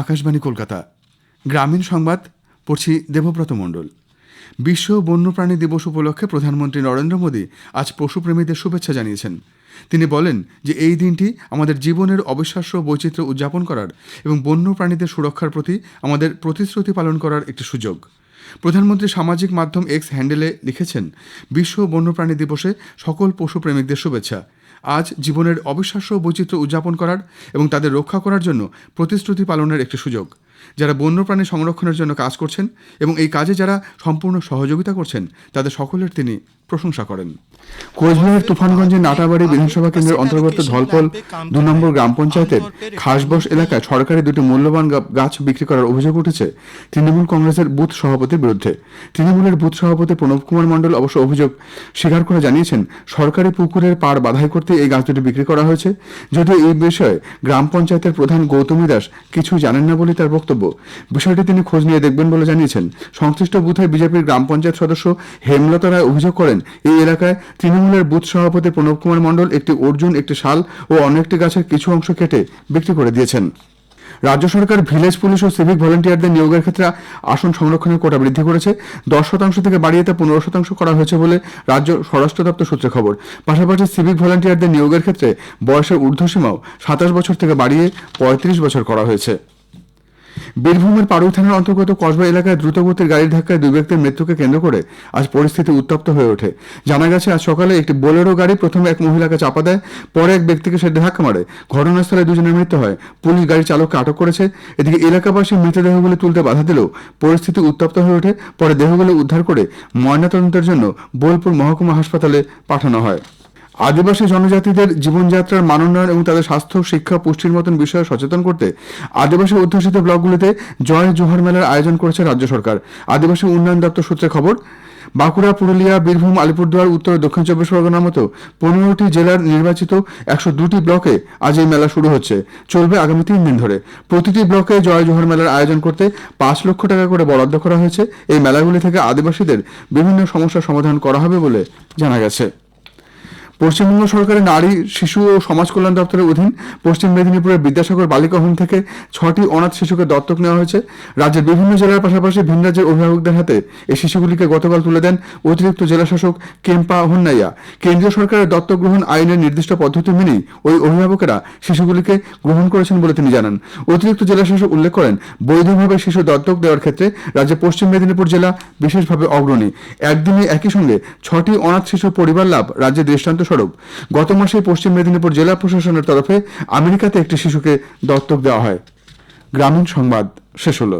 আকাশবাণী কলকাতা। গ্রামীণ সংবাদ, পড়ছি দেবব্রত মণ্ডল। বিশ্ব বন্যপ্রাণী দিবস উপলক্ষে প্রধানমন্ত্রী নরেন্দ্র মোদী আজ পশুপ্রেমীদের শুভেচ্ছা জানিয়েছেন। তিনি বলেন যে এই দিনটি আমাদের জীবনের অবিশ্বাস্য বৈচিত্র্য উদযাপন করার এবং বন্যপ্রাণীদের সুরক্ষার প্রতি আমাদের প্রতিশ্রুতি পালন করার একটি সুযোগ। প্রধানমন্ত্রী সামাজিক মাধ্যম এক্স হ্যান্ডেলে লিখেছেন, বিশ্ব বন্যপ্রাণী দিবসে সকল পশুপ্রেমিকদের শুভেচ্ছা। আজ জীবনের অবিশ্বাস্য বৈচিত্র্য উদযাপন করার এবং তাদের রক্ষা করার জন্য প্রতিশ্রুতি পালনের একটি সুযোগ। যারা বন্যপ্রাণী সংরক্ষণের জন্য কাজ করছেন এবং এই কাজে যারা সম্পূর্ণ সহযোগিতা করছেন, তাদের সকলের তিনি প্রশংসা করেন। কোচবিহারের তুফানগঞ্জের নাটাবাড়ি বিধানসভা কেন্দ্রের অন্তর্গত ধলপল দু নম্বর গ্রাম পঞ্চায়েতের খাসবস এলাকায় সরকারি দুটি মূল্যবান গাছ বিক্রি করার অভিযোগ উঠেছে তৃণমূল কংগ্রেসের বুথ সভাপতির বিরুদ্ধে। তৃণমূলের বুথ সভাপতি প্রণব কুমার মণ্ডল অবশ্য অভিযোগ স্বীকার করে জানিয়েছেন, সরকারি পুকুরের পাড় বাধাই করতে এই গাছ দুটি বিক্রি করা হয়েছে। যদিও এই বিষয়ে গ্রাম পঞ্চায়েতের প্রধান গৌতমী দাস কিছু জানেন না বলে তার বক্তব্য বিষয়টি তিনি খোঁজ নিয়ে দেখবেন বলে জানিয়েছেন। সংশ্লিষ্ট বুথে বিজেপির গ্রাম পঞ্চায়েত সদস্য হেমলতা রায় অভিযোগ করেন, এই এলাকায় তৃণমূলের বুথ সভাপতি প্রণব কুমার মণ্ডল একটি অর্জুন, একটি শাল ও অন্য একটি গাছের কিছু অংশ কেটে বিক্রি করে দিয়েছেন। রাজ্য সরকার ভিলেজ পুলিশ ও সিভিক ভলেন্টিয়ারদের নিয়োগের ক্ষেত্রে আসন সংরক্ষণের কোটা বৃদ্ধি করেছে। দশ শতাংশ থেকে বাড়িয়ে তা পনেরো শতাংশ করা হয়েছে বলে রাজ্য স্বরাষ্ট্র দপ্তর সূত্রে খবর। পাশাপাশি সিভিক ভলেন্টিয়ারদের নিয়োগের ক্ষেত্রে বয়সের ঊর্ধ্বসীমাও সাতাশ বছর থেকে বাড়িয়ে পঁয়ত্রিশ বছর করা হয়েছে। বীরভূমের পাড়ুই থানার অন্তর্গত কসবা এলাকায় দ্রুতগতির গাড়ির ধাক্কায় দুই ব্যক্তির মৃত্যুকে কেন্দ্র করে আজ পরিস্থিতি উত্তপ্ত হয়ে ওঠে। জানা গেছে, আজ সকালে একটি বোলেরো গাড়ি প্রথমে এক মহিলাকে চাপা দেয়, পরে এক ব্যক্তিকে সে ধাক্কা মারে। ঘটনাস্থলে দুজনের মৃত্যু হয়। পুলিশ গাড়ির চালককে আটক করেছে। এদিকে এলাকাবাসী মৃতদেহগুলো তুলতে বাধা দিলেও পরিস্থিতি উত্তপ্ত হয়ে ওঠে। পরে দেহগুলো উদ্ধার করে ময়নাতদন্তের জন্য বোলপুর মহকুমা হাসপাতালে পাঠানো হয়। আদিবাসী জনজাতিদের জীবনযাত্রার মানোন্নয়ন এবং তাদের স্বাস্থ্য, শিক্ষা, পুষ্টির মতন বিষয়ে সচেতন করতে আদিবাসী অধ্যুষিত ব্লকগুলিতে জয় জোহর মেলার আয়োজন করেছে রাজ্য সরকার। আদিবাসী উন্নয়ন দপ্তর সূত্রে খবর, বাঁকুড়া, পুরুলিয়া, বীরভূম, আলিপুরদুয়ার, উত্তর দক্ষিণ চব্বিশ পরগনার মতো পনেরোটি জেলার নির্বাচিত একশো দুটি ব্লকে আজ এই মেলা শুরু হচ্ছে। চলবে আগামী তিন দিন ধরে। প্রতিটি ব্লকে জয় জোহর মেলার আয়োজন করতে পাঁচ লক্ষ টাকা করে বরাদ্দ করা হয়েছে। এই মেলাগুলি থেকে আদিবাসীদের বিভিন্ন সমস্যার সমাধান করা হবে বলে জানা গেছে। পশ্চিমবঙ্গ সরকারের নারী, শিশু ও সমাজ কল্যাণ দপ্তরের অধীন পশ্চিম মেদিনীপুরের বিদ্যাসাগর বালিকা হোম থেকে ছটি অনাথ শিশুকে দত্তক নেওয়া হয়েছে। রাজ্যের বিভিন্ন জেলার পাশাপাশি ভিন রাজ্যের অভিভাবকদের হাতে এই শিশুগুলিকে গতকাল তুলে দেন অতিরিক্ত জেলাশাসক কেম্পা হন্নাইয়া। কেন্দ্রীয় সরকারের দত্তক গ্রহণ আইনের নির্দিষ্ট পদ্ধতি মেনেই ওই অভিভাবকেরা শিশুগুলিকে গ্রহণ করেছেন বলে তিনি জানান। অতিরিক্ত জেলাশাসক উল্লেখ করেন, বৈধভাবে শিশু দত্তক দেওয়ার ক্ষেত্রে রাজ্যে পশ্চিম মেদিনীপুর জেলা বিশেষভাবে অগ্রণী। একদিনে একই সঙ্গে ছটি অনাথ শিশুর পরিবার লাভ রাজ্যের দৃষ্টান্ত স্বরূপ গত মাসে পশ্চিম মেদিনীপুর জেলা প্রশাসনের তরফে আমেরিকাতে একটি শিশুকে দত্তক দেওয়া হয়। গ্রামীণ সংবাদ, শেষ হলো।